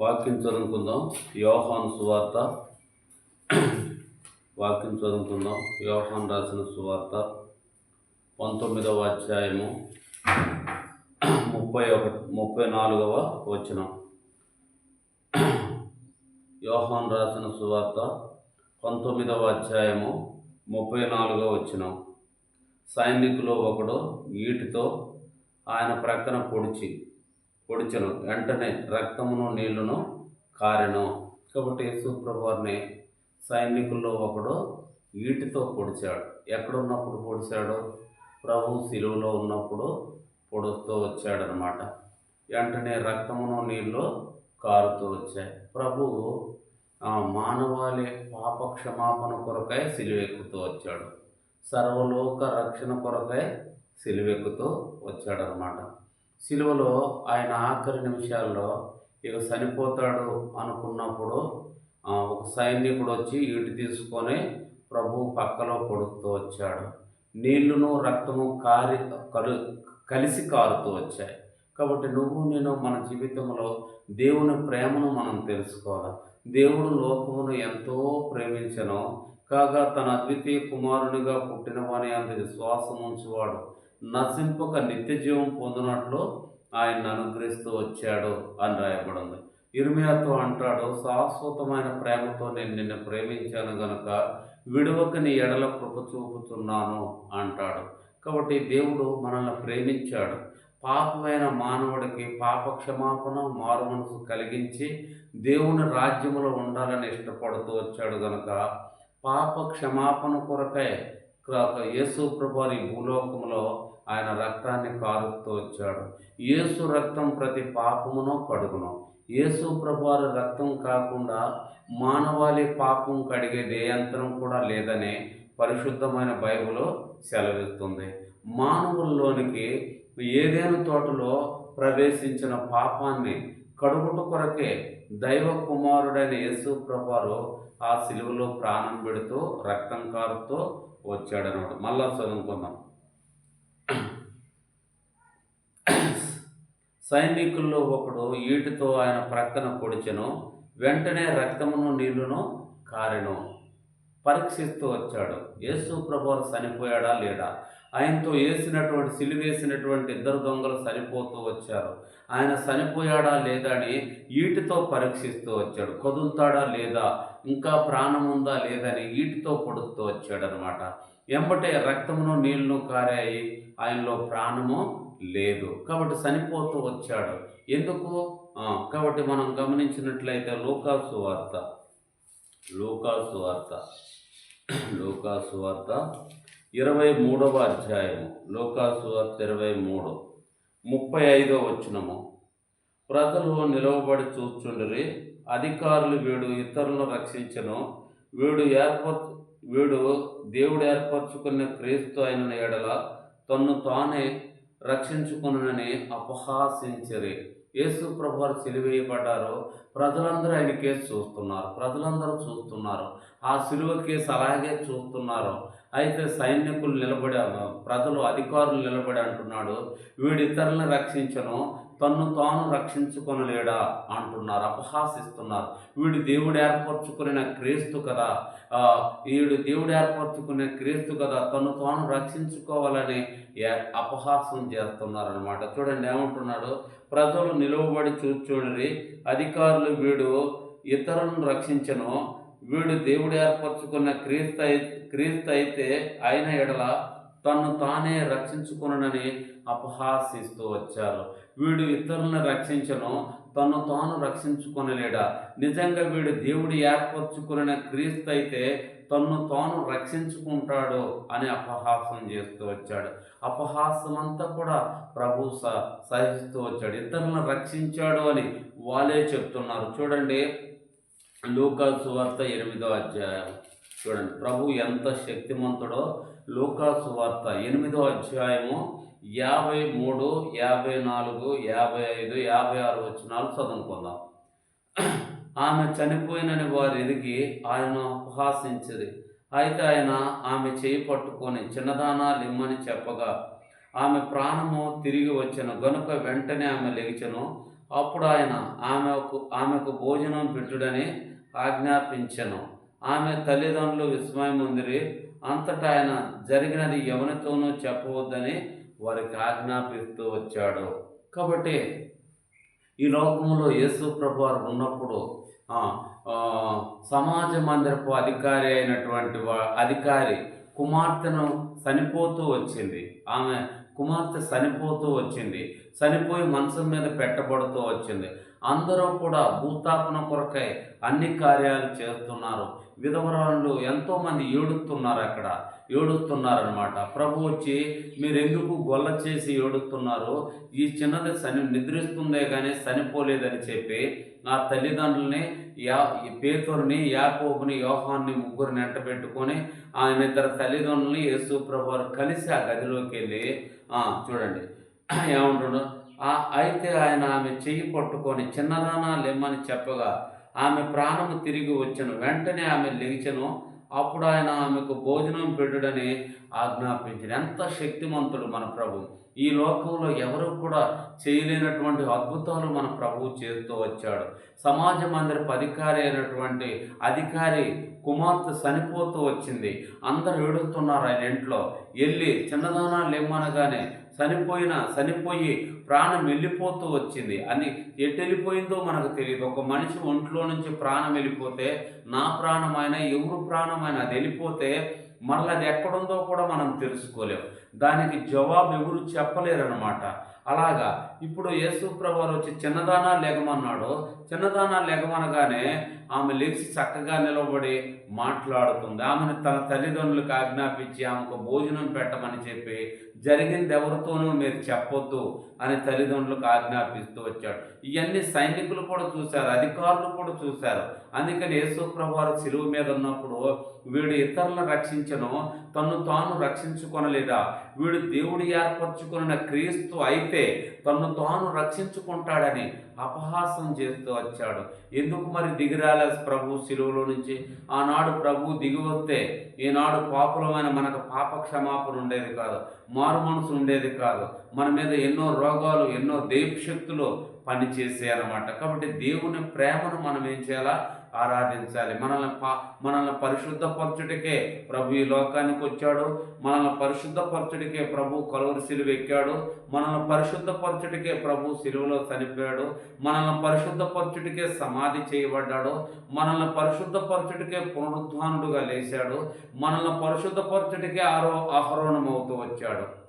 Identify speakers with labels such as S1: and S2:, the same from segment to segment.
S1: వాక్యం చదువుకుందాం. యోహాను సువార్త. వాక్యం చదువుకుందాం. యోహాన్ రాసిన సువార్త పంతొమ్మిదవ అధ్యాయము ముప్పై ఒకటి ముప్పై నాలుగవ వచనం. యోహాన్ రాసిన సువార్త పంతొమ్మిదవ అధ్యాయము ముప్పై నాలుగవ వచనం. సైనికులు ఒకడు ఈటితో ఆయన ప్రక్కన పొడిచి పొడిచెను. వెంటనే రక్తమును నీళ్ళును కారెను. కాబట్టి యేసుప్రభువారిని సైనికుల్లో ఒకడు ఈటితో పొడిచాడు. ఎక్కడున్నప్పుడు పొడిచాడు? ప్రభు శిలువలో ఉన్నప్పుడు పొడుస్తూ వచ్చాడనమాట వెంటనే రక్తమును నీళ్ళు కారుతూ వచ్చాయి. ప్రభువు మానవాళి పాప క్షమాపణ కొరకై సిలువెక్కుతూ వచ్చాడు. సర్వలోక రక్షణ కొరకై సిలువెక్కుతూ వచ్చాడనమాట సిలువలో ఆయన ఆఖరి నిమిషాల్లో ఇక చనిపోతాడు అనుకున్నప్పుడు ఒక సైనికుడు వచ్చి ఇటు తీసుకొని ప్రభు పక్కలో పడుతూ వచ్చాడు. నీళ్ళును రక్తము కారి కలు కలిసి కారుతూ వచ్చాయి. కాబట్టి నువ్వు నేను మన జీవితంలో దేవుని ప్రేమను మనం తెలుసుకోవాలి. దేవుడు లోకమును ఎంతో ప్రేమించను. కాగా తన అద్వితీయ కుమారునిగా పుట్టిన వాని అంత విశ్వాసం ఉంచువాడు నశింపక నిత్య జీవం పొందినట్లు ఆయన అనుగ్రహిస్తూ వచ్చాడు అని రాయబడింది. ఇర్మియాతో అంటాడు శాశ్వతమైన ప్రేమతో నేను నిన్ను ప్రేమించాను గనుక విడవక నీ ఎడల కృప చూపుతున్నాను అంటాడు. కాబట్టి దేవుడు మనల్ని ప్రేమించాడు. పాపమైన మానవుడికి పాప క్షమాపణ మారు మనసు కలిగించి దేవుని రాజ్యములో ఉండాలని ఇష్టపడుతూ వచ్చాడు గనుక పాప క్షమాపణ కొరకై యేసు ప్రభువారి భూలోకంలో ఆయన రక్తాన్ని కారుస్తూ వచ్చాడు యేసు రక్తం ప్రతి పాపమును కడుగును. యేసు ప్రభువారి రక్తం కాకుండా మానవాళి పాపం కడిగే దేయంత్రం కూడా లేదని పరిశుద్ధమైన బైబిల్ సెలవిస్తుంది. మానవుల్లోనికి ఏదైనా తోటలో ప్రవేశించిన పాపాన్ని కడుగుట కొరకే దైవ కుమారుడైన యేసు ప్రభువారు ఆ సిలువలో ప్రాణం పెడుతూ రక్తం కారుతూ వచ్చాడనమాట. మళ్ళా చదువుకుందాం సైనికుల్లో ఒకడు ఈటితో ఆయన ప్రక్కన పొడిచెను వెంటనే రక్తమును నీళ్ళును కారెను. పరీక్షిస్తూ వచ్చాడు. యేసు ప్రభువారు చనిపోయాడా? లేడా? ఆయనతో వేసినటువంటి సిలివేసినటువంటి ఇద్దరు దొంగలు చనిపోతూ వచ్చారు. ఆయన చనిపోయాడా? లేదా? అని ఈటితో పరీక్షిస్తూ వచ్చాడు. కదులుతాడా? లేదా? ఇంకా ప్రాణం ఉందా లేదని ఈటితో పొడుతూ వచ్చాడు అనమాట ఎంబటే రక్తమును నీళ్ళు కారాయి ఆయనలో ప్రాణము లేదు. కాబట్టి చనిపోతూ వచ్చాడు. ఎందుకు? కాబట్టి మనం గమనించినట్లయితే లోకాసు వార్త. లోకాసు వార్త. లోకాసు వార్త ఇరవై మూడవ అధ్యాయము. లోకాసు వార్త ఇరవై మూడు. ముప్పై ఐదో వచ్చినము ప్రజలు నిలవబడి చూచుండ్రి అధికారులు వీడు ఇతరులను రక్షించను. వీడు ఏర్పరచు వీడు దేవుడు ఏర్పరచుకున్న క్రీస్తు అయిన ఎడల తన్ను తానే రక్షించుకునని అపహాసించరి. యేసు ప్రభువారు సిలువేయబడ్డారు. ప్రజలందరూ ఆయన కేసు చూస్తున్నారు. ప్రజలందరూ చూస్తున్నారు. ఆ సిలువ కేసు అలాగే చూస్తున్నారు. అయితే సైనికులు నిలబడి ప్రజలు అధికారులు నిలబడి అంటున్నాడు వీడు ఇతరులను రక్షించను. తన్ను తాను రక్షించుకొనలేడా అంటున్నారు అపహాసిస్తున్నారు. వీడు దేవుడు ఏర్పరచుకున్న క్రీస్తు కదా. వీడు దేవుడు ఏర్పరచుకునే క్రీస్తు కదా. తను తాను రక్షించుకోవాలని అపహాసం చేస్తున్నారనమాట చూడండి ఏమంటున్నాడు? ప్రజలు నిలువబడి చూచూడరి అధికారులు వీడు ఇతరులను రక్షించను. వీడు దేవుడు ఏర్పరచుకున్న క్రీస్తు క్రీస్తు అయితే ఆయన ఎడల తను తానే రక్షించుకునని అపహాసిస్తూ వచ్చారు. వీడు ఇతరులను రక్షించను తను తాను రక్షించుకొనలేడా? నిజంగా వీడు దేవుడు ఏర్పరచుకున్న క్రీస్తు అయితే తన్ను తాను రక్షించుకుంటాడు అని అపహాసం చేస్తూ వచ్చాడు. అపహాసం అంతా కూడా ప్రభు స సహిస్తూ వచ్చాడు. ఇతరులను రక్షించాడు అని వాళ్ళే చెప్తున్నారు. చూడండి లూకాసు వార్త ఎనిమిదో అధ్యాయం. చూడండి ప్రభు ఎంత శక్తిమంతుడో. లూకాసు వార్త ఎనిమిదో అధ్యాయము యాభై మూడు యాభై నాలుగు యాభై ఐదు యాభై ఆరు వచ్చినాలు చదువుకుందాం. ఆమె చనిపోయినని వారు ఎదిగి ఆయన ఉపహాసించది అయితే ఆయన ఆమె చేయి పట్టుకొని చిన్నదానా లిమ్మని చెప్పగా ఆమె ప్రాణము తిరిగి వచ్చను గనుక వెంటనే ఆమె లేచను. అప్పుడు ఆయన ఆమెకు ఆమెకు భోజనం పెట్టుడని ఆజ్ఞాపించను. ఆమె తల్లిదండ్రులు విస్మయముందిరి. అంతటా ఆయన జరిగినది ఎవరితోనూ చెప్పవద్దని వారికి ఆజ్ఞాపిస్తూ వచ్చాడు. కాబట్టి ఈ లోకంలో యేసు ప్రభు వారు ఉన్నప్పుడు సమాజ మందిరపు అధికారి అయినటువంటి వా- అధికారి కుమార్తెను చనిపోతూ వచ్చింది. ఆమె కుమార్తె చనిపోతూ వచ్చింది. చనిపోయి మనసు మీద పెట్టబడుతూ వచ్చింది. అందరూ కూడా భూతాపన కొరకై అన్ని కార్యాలు చేస్తున్నారు. విధవరాళ్ళు ఎంతోమంది ఏడుతున్నారు అక్కడ. ఏడుస్తున్నారనమాట ప్రభు వచ్చి మీరు ఎందుకు గొల్ల చేసి ఏడుస్తున్నారు? ఈ చిన్నది చని నిద్రిస్తుందే కానీ చనిపోలేదని చెప్పి నా తల్లిదండ్రుల్ని యా ఈ పేతుర్ని యాకోబుని యోహాన్ని ముగ్గురిని ఎంట పెట్టుకొని ఆయన ఇద్దరు తల్లిదండ్రుల్ని యేసు ప్రభు వారు కలిసి ఆ గదిలోకి వెళ్ళి చూడండి. ఏముంటుడు అయితే ఆయన ఆమె చెయ్యి పట్టుకొని చిన్నదానా లెమ్మని చెప్పగా ఆమె ప్రాణము తిరిగి వచ్చను. వెంటనే ఆమె లేచెను. అప్పుడు ఆయన ఆమెకు భోజనం పెట్టుడని ఆజ్ఞాపించిన ఎంత శక్తిమంతుడు మన ప్రభు. ఈ లోకంలో ఎవరు కూడా చేయలేనటువంటి అద్భుతాలు మన ప్రభువు చేస్తూ వచ్చాడు. సమాజ మందిరపు అధికారి అయినటువంటి అధికారి కుమార్తె చనిపోతూ వచ్చింది. అందరు ఏడుస్తున్నారు ఆయన ఇంట్లో. వెళ్ళి చిన్నదానాలు లేమనగానే చనిపోయిన చనిపోయి ప్రాణం వెళ్ళిపోతూ వచ్చింది. అని ఎటు వెళ్ళిపోయిందో మనకు తెలియదు. ఒక మనిషి ఒంట్లో నుంచి ప్రాణం వెళ్ళిపోతే నా ప్రాణమైనా ఎవరు ప్రాణమైనా అది వెళ్ళిపోతే మరలా అది ఎక్కడుందో కూడా మనం తెలుసుకోలేం. దానికి జవాబు ఎవరు చెప్పలేరన్నమాట. అలాగా ఇప్పుడు యేసు ప్రభువారు వచ్చి చిన్నదానా లెగమన్నాడు. చిన్నదానా లెగమనగానే ఆమె లేచి చక్కగా నిలబడి మాట్లాడుతుంది. ఆమెను తన తల్లిదండ్రులకు ఆజ్ఞాపించి ఆమెకు భోజనం పెట్టమని చెప్పి జరిగింది ఎవరితోనూ మీరు చెప్పొద్దు. అని తల్లిదండ్రులకు ఆజ్ఞాపిస్తూ వచ్చాడు. ఇవన్నీ సైనికులు కూడా చూశారు అధికారులు కూడా చూశారు. అందుకని యేసు ప్రభువారు సిలువు మీద ఉన్నప్పుడు వీడు ఇతరులను రక్షించను తను తాను రక్షించుకొనలేదా? వీడు దేవుడు ఏర్పరచుకున్న క్రీస్తు అయితే తను తాను రక్షించుకుంటాడని అపహాసం చేస్తూ వచ్చాడు. ఎందుకు మరి దిగిరాలే ప్రభు సిలువలో నుంచి? ఆనాడు ప్రభు దిగి వస్తే ఈనాడు పాపులమైన మనకు పాప క్షమాపణ ఉండేది కాదు మారు మనసు ఉండేది కాదు. మన మీద ఎన్నో రోగాలు ఎన్నో దేవశక్తులు శక్తులు కాబట్టి దేవుని ప్రేమను మనం ఏం చేయాలా? ఆరాధించాలి. మనల్ని పా మనల్ని పరిశుద్ధపరచుడికే ప్రభు ఈ లోకానికి వచ్చాడు. మనల్ని పరిశుద్ధపరచుడికే ప్రభు కలువరి సిలువ ఎక్కాడు. మనల్ని పరిశుద్ధపరచుడికే ప్రభు సిలువలో చనిపోయాడు. మనల్ని పరిశుద్ధపరచుడికే సమాధి చేయబడ్డాడు. మనల్ని పరిశుద్ధపరచుడికే పునరుద్ధానుడుగా లేచాడు మనల్ని పరిశుద్ధపరచుడికే ఆరో ఆహరోణం అవుతూ వచ్చాడు.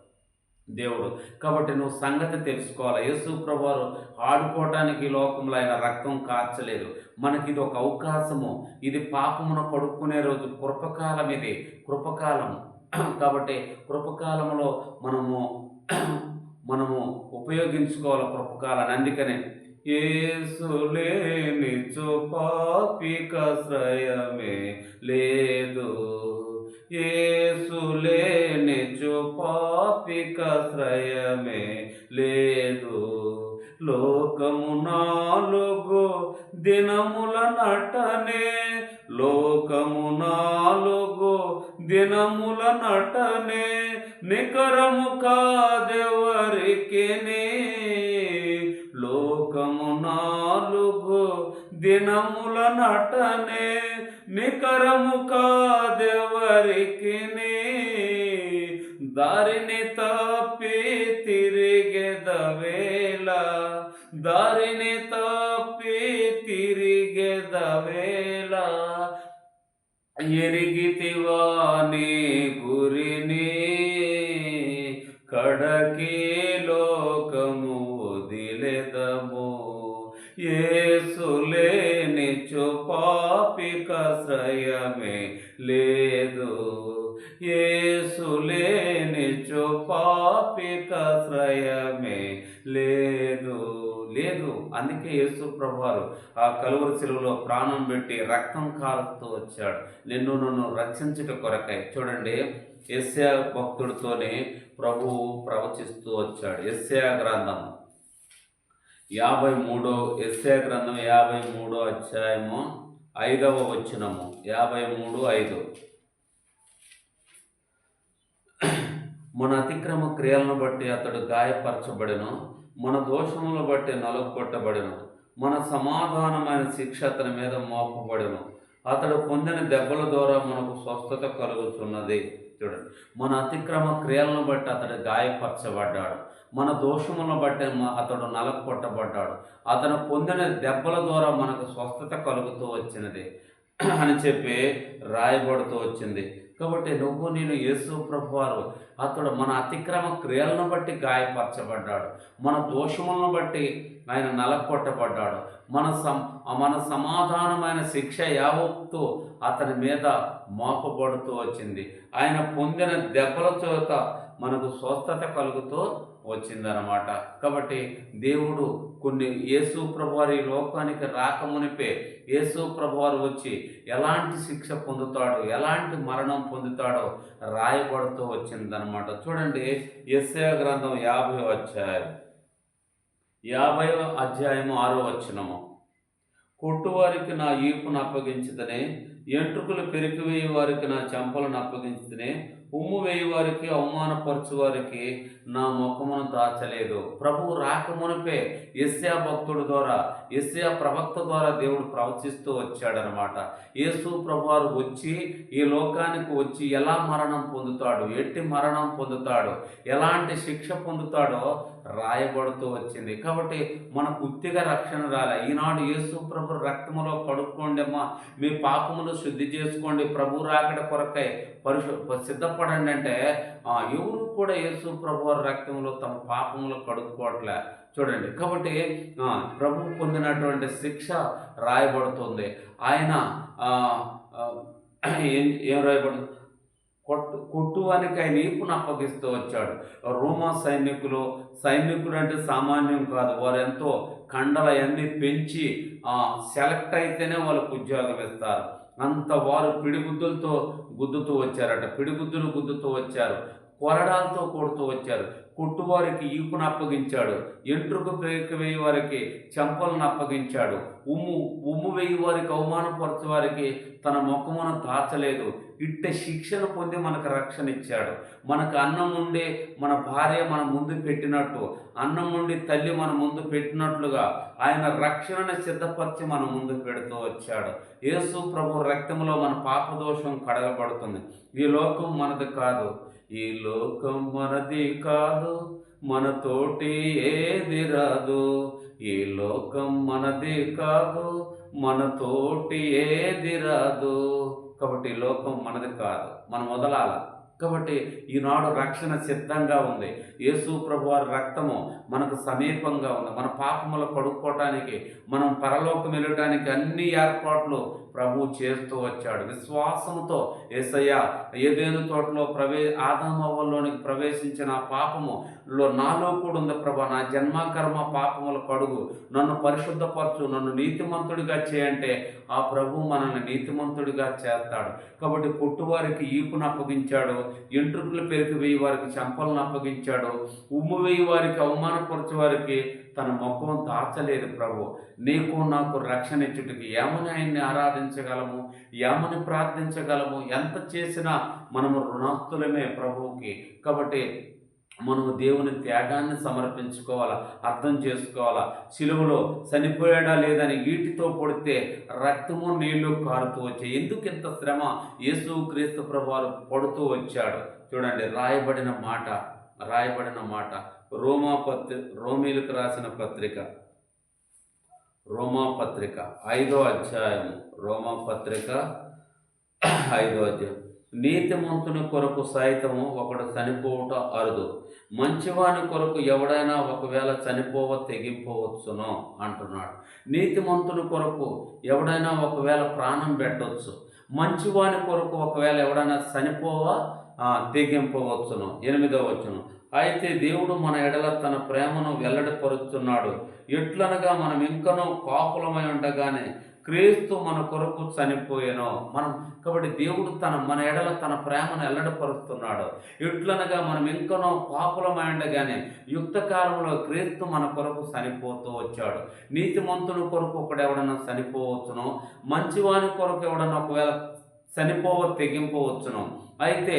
S1: దేవుడు. కాబట్టి నువ్వు సంగతి తెలుసుకోవాలి. యేసు ప్రభువారు ఆడుకోవటానికి లోకంలో ఆయన రక్తం కార్చలేదు మనకి ఇది ఒక అవకాశము. ఇది పాపమును కడుక్కునే రోజు కృపకాలం ఇది. కృపకాలం. కాబట్టి కృపకాలంలో మనము మనము ఉపయోగించుకోవాలి కృపకాలాన్ని. అందుకనే ఏసులేని పాపిక శ్రయమే లేదు. ఏసులే పాపిక శ్రయమే లేదు లోకము తిరిగెదవేళ ఎరిగితివా నీ గురిని? కడకే లోకము వదిలెదము. ఏసులేని పాపిక శ్రయమే లేదు. ఏసులేని పాపిక శ్రయమే లేదు. అందుకే యేసు ప్రభువారు ఆ కలువరి శిలువలో ప్రాణం పెట్టి రక్తం కారుతూ వచ్చాడు. నిన్ను నన్ను రక్షించుట కొరకై చూడండి ఎస్యా భక్తుడితోనే ప్రభువు ప్రవచిస్తూ వచ్చాడు. ఎస్యా గ్రంథం యాభై మూడో ఎస్ఏ గ్రంథం యాభై మూడో అధ్యాయము ఐదవ వచనము. యాభై మూడు ఐదు. మన అతిక్రమ క్రియలను బట్టి అతడు గాయపరచబడను. మన దోషములు బట్టి నలుగొట్టబడెను మన సమాధానమైన శిక్ష అతని మీద మోపబడెను. అతడు పొందిన దెబ్బల ద్వారా మనకు స్వస్థత కలుగుతున్నది. చూడండి. మన అతిక్రమ క్రియలను బట్టి అతడు గాయపరచబడ్డాడు. మన దోషములను బట్టి అతడు నలగొట్టబడ్డాడు అతను పొందిన దెబ్బల ద్వారా మనకు స్వస్థత కలుగుతూ వచ్చినది. అని చెప్పి రాయబడుతూ వచ్చింది. కాబట్టి నువ్వు నేను యేసు ప్రభువారు అతడు మన అతిక్రమ క్రియలను బట్టి గాయపరచబడ్డాడు. మన దోషములను బట్టి ఆయన నలకొట్టబడ్డాడు. మన సం మన సమాధానమైన శిక్ష యావత్తు అతని మీద మోపబడుతూ వచ్చింది. ఆయన పొందిన దెబ్బల చేత మనకు స్వస్థత కలుగుతూ వచ్చిందనమాట కాబట్టి దేవుడు కొన్ని యేసు ప్రభువారి లోకానికి రాకమునిపే యేసు ప్రభువారు వచ్చి ఎలాంటి శిక్ష పొందుతాడో ఎలాంటి మరణం పొందుతాడో రాయబడుతూ వచ్చిందనమాట చూడండి ఎస్ఏ గ్రంథం యాభై అధ్యాయం. యాభై అధ్యాయము ఆరో వచ్చినము కొట్టువారికి నా ఈపును అప్పగించదనే ఎంట్రుకలు పెరికివేయి వారికి నా చెంపలను అప్పగించదనే ఉమ్ము వేయువారికి వారికి అవమానపరచు వారికి నా ముఖమును దాచలేదు. ప్రభువు రాకమునిపే ఎస్యా భక్తుడి ద్వారా ఎస్యా ప్రవక్త ద్వారా దేవుడు ప్రవచిస్తూ వచ్చాడనమాట. యేసు ప్రభువారు వచ్చి ఈ లోకానికి వచ్చి ఎలా మరణం పొందుతాడు? ఎట్టి మరణం పొందుతాడు? ఎలాంటి శిక్ష పొందుతాడో రాయబడుతూ వచ్చింది. కాబట్టి మనకు ఉత్తిగా రక్షణ రాలే. ఈనాడు యేసు ప్రభు రక్తములో కడుక్కోండి అమ్మా మీ పాపములు శుద్ధి చేసుకోండి. ప్రభు రాకడ కొరకై పరిశు సిద్ధపడండి అంటే ఎవరు కూడా యేసు ప్రభు రక్తంలో తమ పాపములు కడుక్కోవట్లే. చూడండి. కాబట్టి ప్రభు పొందినటువంటి శిక్ష రాయబడుతుంది. ఆయన ఏం ఏం రాయబడుతుంది? కొట్టు కొట్టువానికి ఆయన ఈపును అప్పగిస్తూ వచ్చాడు. రోమా సైనికులు సైనికులు అంటే సామాన్యం కాదు. వారు ఎంతో కండలన్నీ పెంచి సెలెక్ట్ అయితేనే వాళ్ళకు ఉద్యోగం ఇస్తారు. అంత వారు పిడిగుద్దులతో గుద్దుతూ వచ్చారట. పిడిగుద్దులు గుద్దుతూ వచ్చారు. కొరడాలతో కొడుతూ వచ్చారు. కుట్టువారికి ఈపును అప్పగించాడు. ఎంట్రుకు పేక వేయవారికి చెంపలను అప్పగించాడు. ఉమ్ము ఉమ్ము వేయి వారికి అవమానపరచు వారికి తన ముఖమును దాచలేదు. ఇట్ట శిక్షను పొంది మనకు రక్షణ ఇచ్చాడు. మనకు అన్నం ఉండి మన భార్య మన ముందు పెట్టినట్టు అన్నం ఉండి తల్లి మన ముందు పెట్టినట్లుగా ఆయన రక్షణను సిద్ధపరిచి మన ముందు పెడుతూ వచ్చాడు. యేసు ప్రభు రక్తంలో మన పాపదోషం కడగబడుతుంది. ఈ లోకం మనది కాదు. ఈ లోకం మనది కాదు మనతోటి ఏది రాదు. ఈ లోకం మనది కాదు మనతోటి ఏది రాదు. కాబట్టి ఈ లోకం మనది కాదు మనం వదలాల. కాబట్టి ఈనాడు రక్షణ సిద్ధంగా ఉంది. యేసు ప్రభు వారి రక్తము మనకు సమీపంగా ఉంది. మన పాపములు కడుక్కోవటానికి మనం పరలోకం వెళ్ళటానికి అన్ని ఏర్పాట్లు ప్రభు చేస్తూ వచ్చాడు. విశ్వాసంతో ఏసయ్య ఏదేను తోటలో ప్రవే ఆదామవ్వలోనికి ప్రవేశించిన పాపములో పాపము లో నాలో కూడా ఉంది ప్రభా. నా జన్మకర్మ పాపముల పడుగు. నన్ను పరిశుద్ధపరచు నన్ను నీతిమంతుడిగా చేయంటే ఆ ప్రభు మనల్ని నీతిమంతుడిగా చేస్తాడు. కాబట్టి కొట్టువారికి ఈపును అప్పగించాడు ఎంట్రుకులు పెరిగి వేయి వారికి చెంపలను అప్పగించాడు ఉమ్ము వేయి వారికి అవమానపరచు వారికి తన ముఖం దాచలేదు ప్రభు. నీకు నాకు రక్షణ ఇచ్చుటికి ఏమని ఆయన్ని ఆరాధించగలము ఏమని ప్రార్థించగలము. ఎంత చేసినా మనము రుణస్తులమే ప్రభువుకి. కాబట్టి మనము దేవుని త్యాగాన్ని సమర్పించుకోవాలా అర్థం చేసుకోవాలా. సిలువలో చనిపోయాడా లేదని ఈటితో పొడితే రక్తము నీళ్ళు కారుతూ వచ్చాయి. ఎందుకు ఇంత శ్రమ? యేసు క్రీస్తు ప్రభువారు పడుతూ వచ్చాడు. చూడండి రాయబడిన మాట రాయబడిన మాట. రోమా పత్రి రోమీలకు రాసిన పత్రిక. రోమా పత్రిక ఐదో అధ్యాయం రోమా పత్రిక ఐదో అధ్యాయం. నీతిమంతుని కొరకు సైతము ఒకడు చనిపోవట అరుదు. మంచివాని కొరకు ఎవడైనా ఒకవేళ చనిపోవ తెగింపవచ్చును అంటున్నాడు. నీతిమంతుని కొరకు ఎవడైనా ఒకవేళ ప్రాణం పెట్టవచ్చు మంచివాని కొరకు ఒకవేళ ఎవడైనా చనిపోవ తెగింపవచ్చును. ఎనిమిదో వచ్చును అయితే దేవుడు మన ఎడల తన ప్రేమను వెల్లడిపరుస్తున్నాడు ఎట్లనగా మనం ఇంకనూ కాపులమై ఉండగానే క్రీస్తు మన కొరకు చనిపోయాను. మనం కాబట్టి దేవుడు తన మన ఎడల తన ప్రేమను వెల్లడిపరుస్తున్నాడు. ఎట్లనగా మనం ఇంకనో పాపులమై ఉండగానే యుక్త కాలంలో క్రీస్తు మన కొరకు చనిపోతూ వచ్చాడు. నీతిమంతుని కొరకు ఒకడు ఎవడన్నా చనిపోవచ్చును? మంచివాని కొరకు ఎవడన్నా ఒకవేళ చనిపోవ తెగింపవచ్చును? అయితే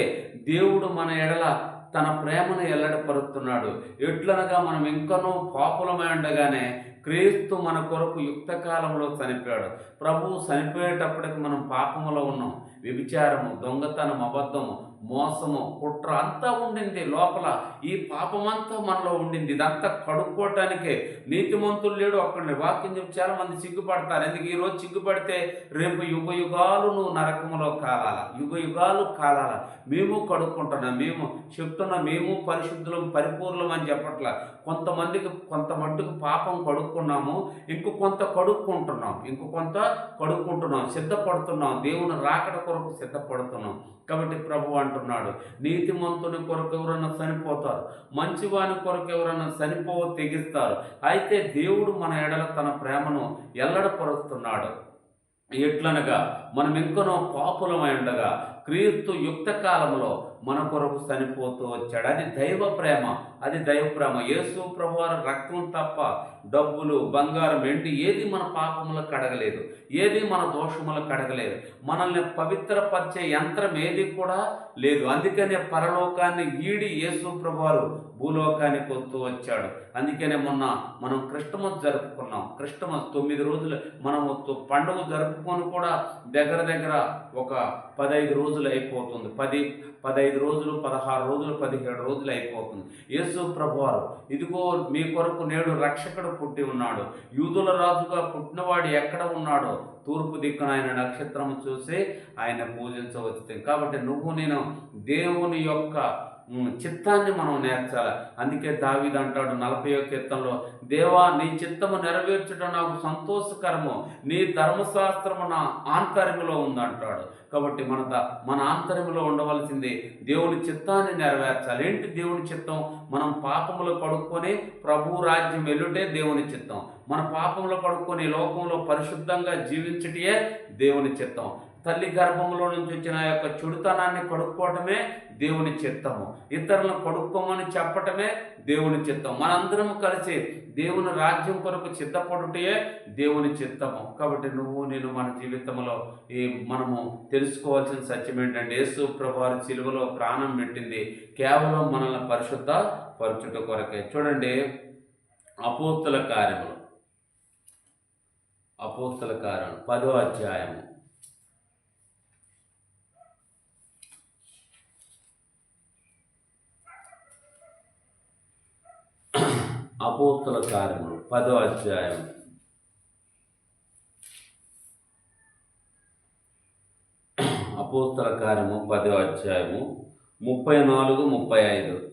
S1: దేవుడు మన ఎడల తన ప్రేమను ఎల్లడపరుస్తున్నాడు. ఎట్లనగా మనం ఇంకనూ పాపులమై ఉండగానే క్రీస్తు మన కొరకు యుక్త కాలంలో చనిపోయాడు. ప్రభువు చనిపోయేటప్పటికి మనం పాపములో ఉన్నాం. వ్యభిచారము దొంగతనం అబద్ధము మోసము కుట్ర అంతా ఉండింది లోపల. ఈ పాపమంతా మనలో ఉండింది. ఇదంతా కడుక్కోవటానికే నీతిమంతులు లేడు ఒక్కడిని వాక్యం చెప్పి చాలా మంది సిగ్గుపడతారు. ఎందుకు? ఈరోజు సిగ్గుపడితే రేపు యుగ యుగాలు నువ్వు నరకములో కాలాల. యుగ యుగాలు కాలాల. మేము కడుక్కుంటున్నాం మేము చెప్తున్నా మేము పరిశుద్ధులం పరిపూర్ణం అని చెప్పట్లా. కొంతమందికి కొంత మట్టుకు పాపం కడుక్కున్నాము ఇంకో కొంత కడుక్కుంటున్నాం. ఇంకో కొంత కడుక్కుంటున్నాం సిద్ధపడుతున్నాం. దేవుని రాకడ కొరకు సిద్ధపడుతున్నాం. కాబట్టి ప్రభు అంటున్నాడు. నీతిమంతుని కొరకు ఎవరన్నా చనిపోతారు? మంచివాని కొరకు ఎవరన్నా చనిపో తెగిస్తారు. అయితే దేవుడు మన ఎడల తన ప్రేమను ఎల్లడపరుస్తున్నాడు. ఎట్లనగా మనం ఇంకనో పాపులమై ఉండగా క్రీస్తు యుక్త కాలంలో మన కొరకు చనిపోతూ వచ్చాడు. అది దైవ ప్రేమ. అది దైవ ప్రేమ. యేసు ప్రభువారి రక్తం తప్ప డబ్బులు బంగారం వెండి ఏది మన పాపములకు కడగలేదు ఏది మన దోషములకు కడగలేదు మనల్ని పవిత్రపరిచే యంత్రం ఏది కూడా లేదు. అందుకనే పరలోకాన్ని ఈడి యేసు ప్రభువారు భూలోకానికి వస్తూ వచ్చాడు. అందుకనే మొన్న మనం క్రిస్టమస్ జరుపుకున్నాం. క్రిస్టమస్ తొమ్మిది రోజులు మనం పండుగ జరుపుకొని కూడా దగ్గర దగ్గర ఒక పదహైదు రోజులు అయిపోతుంది. పది పదహైదు రోజులు పదహారు రోజులు పదిహేడు రోజులు అయిపోతుంది. యేసు ప్రభువారు ఇదిగో మీ కొరకు నేడు రక్షకుడు పుట్టి ఉన్నాడు. యూదుల రాజుగా పుట్టినవాడు ఎక్కడ ఉన్నాడో తూర్పు దిక్కున ఆయన నక్షత్రం చూసి ఆయన పూజించవచ్చు కాబట్టి నువ్వు నేను దేవుని యొక్క చిత్తాన్ని మనం నేర్చాలి. అందుకే దావిది అంటాడు నలభై కీర్తనలో దేవా నీ చిత్తము నెరవేర్చడం నాకు సంతోషకరము. నీ ధర్మశాస్త్రము నా ఆంతర్యంలో ఉందంటాడు. కాబట్టి మన మన ఆంతర్యంలో ఉండవలసింది దేవుని చిత్తాన్ని నెరవేర్చాలి. ఏంటి దేవుని చిత్తం? మనం పాపములు కడుక్కొని ప్రభు రాజ్యం వెళ్ళుటే దేవుని చిత్తం. మన పాపములు కడుక్కొని లోకంలో పరిశుద్ధంగా జీవించటే దేవుని చిత్తం. తల్లి గర్భంలో నుంచి వచ్చిన ఆ యొక్క చెడుతనాన్ని కడుక్కోవటమే దేవుని చిత్తము. ఇతరులను కడుక్కోమని చెప్పటమే దేవుని చిత్తం మనందరం కలిసి దేవుని రాజ్యం కొరకు చిత్తపడుటయే దేవుని చిత్తము. కాబట్టి నువ్వు నేను మన జీవితంలో ఈ మనము తెలుసుకోవాల్సిన సత్యం ఏంటంటే యేసు ప్రభువారి సిలువలో ప్రాణం పెట్టింది. కేవలం మనల్ని పరిశుద్ధ పరచుట కొరకే. చూడండి అపోస్తుల కార్యములు. అపోస్తుల కార్యం పదో అధ్యాయము. అపోస్తుల కార్యములు పదో అధ్యాయం. అపోస్తల కార్యము పదో అధ్యాయము ముప్పై నాలుగు ముప్పై ఐదు.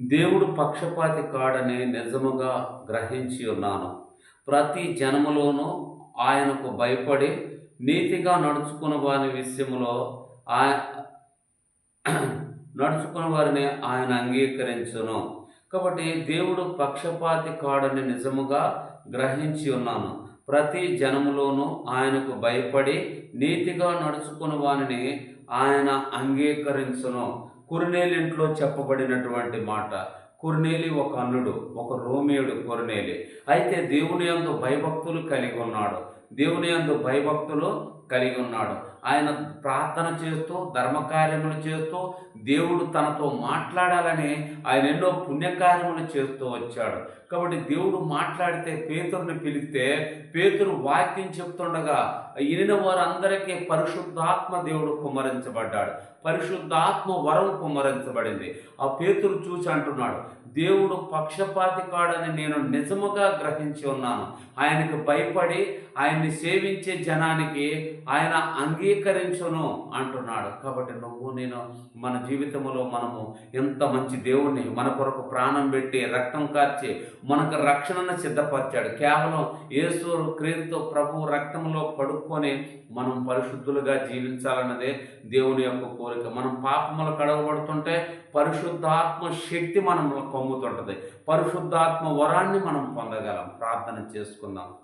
S1: దేవుడు పక్షపాతి కాడని నిజముగా గ్రహించి ఉన్నాను. ప్రతి జనములోనూ ఆయనకు భయపడి నీతిగా నడుచుకున్న వారి విషయంలో ఆయ నడుచుకున్న వారిని ఆయన అంగీకరించును. కాబట్టి దేవుడు పక్షపాతి కాడని నిజముగా గ్రహించి ఉన్నాను. ప్రతి జనములోనూ ఆయనకు భయపడి నీతిగా నడుచుకుని వానిని ఆయన అంగీకరించును. కుర్నేలి ఇంట్లో చెప్పబడినటువంటి మాట కుర్నేలి ఒక అన్నుడు ఒక రోమియుడు కుర్నేలి. అయితే దేవుని యందు భయభక్తులు కలిగి ఉన్నాడు. దేవుని యందు భయభక్తులు కలిగి ఉన్నాడు ఆయన ప్రార్థన చేస్తూ ధర్మకార్యములు చేస్తూ దేవుడు తనతో మాట్లాడాలని ఆయన ఎన్నో పుణ్యకార్యములు చేస్తూ వచ్చాడు. కాబట్టి దేవుడు మాట్లాడితే పేతురుని పిలిస్తే పేతురు వాక్యం చెప్తుండగా ఇనిన వారందరికీ పరిశుద్ధాత్మ దేవుడు కుమ్మరించబడ్డాడు. పరిశుద్ధాత్మ వరం కుమ్మరించబడింది. ఆ పేతురు చూసి అంటున్నాడు దేవుడు పక్షపాతి కాడని నేను నిజముగా గ్రహించి ఉన్నాను. ఆయనకు భయపడి ఆయన్ని సేవించే జనానికి ఆయన అంగీకరించును అంటున్నాడు. కాబట్టి నువ్వు నేను మన జీవితంలో మనము ఎంత మంచి దేవుణ్ణి మన కొరకు ప్రాణం పెట్టి రక్తం కార్చి మనకు రక్షణను సిద్ధపరిచాడు. కేవలం యేసు క్రీస్తు ప్రభు రక్తంలో పడుక్కొని మనం పరిశుద్ధులుగా జీవించాలన్నదే దేవుని యొక్క కోరిక. మనం పాపములు కడగబడుతుంటే పరిశుద్ధాత్మ శక్తి మనం పొంగుతుంటుంది. పరిశుద్ధాత్మ వరాన్ని మనం పొందగలం. ప్రార్థన చేసుకుందాం.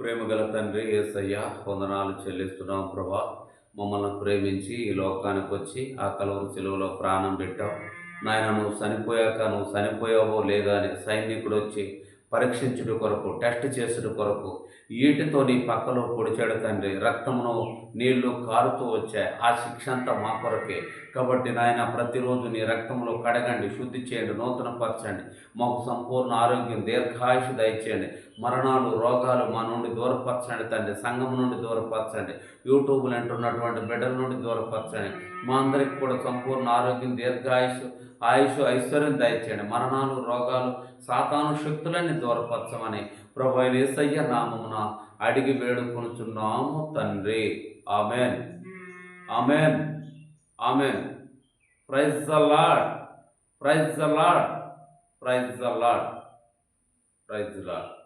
S1: ప్రేమగల తండ్రి ఏసయ్య వందనాలు చెల్లిస్తున్నాం ప్రభా. మమ్మల్ని ప్రేమించి ఈ లోకానికి వచ్చి ఆ కలవరి సెలవులో ప్రాణం పెట్టావు. నాయన నువ్వు చనిపోయాక నువ్వు చనిపోయావో లేదా అని సైనికుడు వచ్చి పరీక్షించుడు కొరకు టెస్ట్ చేసుడు కొరకు ఈటితో నీ పక్కలో పొడిచాడు తండ్రి. రక్తమును నీళ్ళు కారుతూ వచ్చాయి. ఆ శిక్ష అంతా మా కొరకే. కాబట్టి నాయన ప్రతిరోజు నీ రక్తంలో కడగండి శుద్ధి చేయండి నూతనపరచండి మాకు సంపూర్ణ ఆరోగ్యం దీర్ఘాయుష దయచేయండి. మరణాలు రోగాలు మా నుండి దూరపరచండి తండ్రి. సంఘం నుండి దూరపరచండి. యూట్యూబ్లు అంటున్నటువంటి బిడ్డల నుండి దూరపరచండి. మా అందరికి కూడా సంపూర్ణ ఆరోగ్యం దీర్ఘాయుషు ఆయుష్ ఐశ్వర్యం దయచేయండి. మరణాలు రోగాలు సాతాను శక్తులన్నీ దూరపరచమని ప్రభు ఏసయ్య నామమున అడిగి వేడుకొనుచున్నాము తండ్రి. Amen. Amen. Amen. Praise the lord praise the lord praise the lord praise the lord